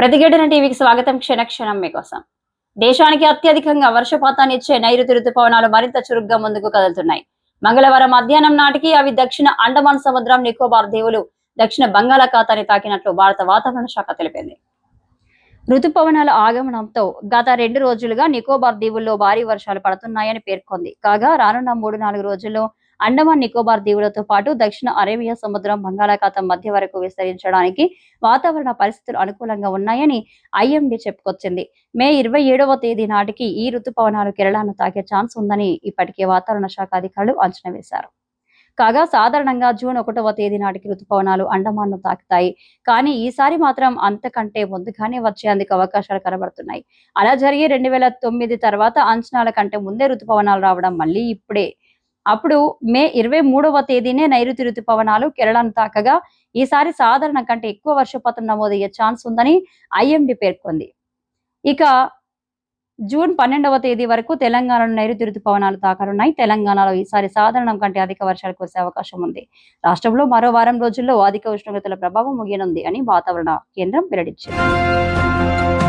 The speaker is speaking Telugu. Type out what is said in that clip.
ప్రతిఘటన టీవీకి స్వాగతం క్షణ క్షణం మీకోసం. దేశానికి అత్యధికంగా వర్షపాతాన్ని ఇచ్చే నైరుతి రుతుపవనాలు మరింత చురుగ్గా ముందుకు కదులుతున్నాయి. మంగళవారం మధ్యాహ్నం నాటికి అవి దక్షిణ అండమాన్ సముద్రం నికోబార్ దీవులు దక్షిణ బంగాళాఖాతాన్ని తాకినట్లు భారత వాతావరణ శాఖ తెలిపింది. రుతుపవనాల ఆగమనంతో గత రెండు రోజులుగా నికోబార్ దీవుల్లో భారీ వర్షాలు పడుతున్నాయని పేర్కొంది. కాగా రానున్న మూడు నాలుగు రోజుల్లో అండమాన్ నికోబార్ దీవులతో పాటు దక్షిణ అరేబియా సముద్రం బంగాళాఖాతం మధ్య వరకు విస్తరించడానికి వాతావరణ పరిస్థితులు అనుకూలంగా ఉన్నాయని ఐఎండి చెప్పుకొచ్చింది. మే ఇరవై ఏడవ తేదీ నాటికి ఈ రుతుపవనాలు కేరళను తాకే ఛాన్స్ ఉందని ఇప్పటికే వాతావరణ శాఖ అధికారులు అంచనా వేశారు. కాగా సాధారణంగా జూన్ ఒకటవ తేదీ నాటికి రుతుపవనాలు అండమాన్ను తాకుతాయి. కానీ ఈసారి మాత్రం అంతకంటే ముందుగానే వచ్చేందుకు అవకాశాలు కనబడుతున్నాయి. అలా జరిగి రెండు వేల తొమ్మిది తర్వాత అంచనాల కంటే ముందే రుతుపవనాలు రావడం మళ్ళీ ఇప్పుడే అప్పుడు మే ఇరవై మూడవ తేదీనే నైరుతి రుతుపవనాలు కేరళను తాకగా ఈసారి సాధారణ కంటే ఎక్కువ వర్షపాతం నమోదయ్యే ఛాన్స్ ఉందని ఐఎండి పేర్కొంది. ఇక జూన్ పన్నెండవ తేదీ వరకు తెలంగాణలో నైరుతి రుతుపవనాలు తాకనున్నాయి. తెలంగాణలో ఈసారి సాధారణం కంటే అధిక వర్షాలు కురిసే అవకాశం ఉంది. రాష్ట్రంలో మరో వారం రోజుల్లో అధిక ఉష్ణోగ్రతల ప్రభావం ముగియనుంది అని వాతావరణ కేంద్రం వెల్లడించింది.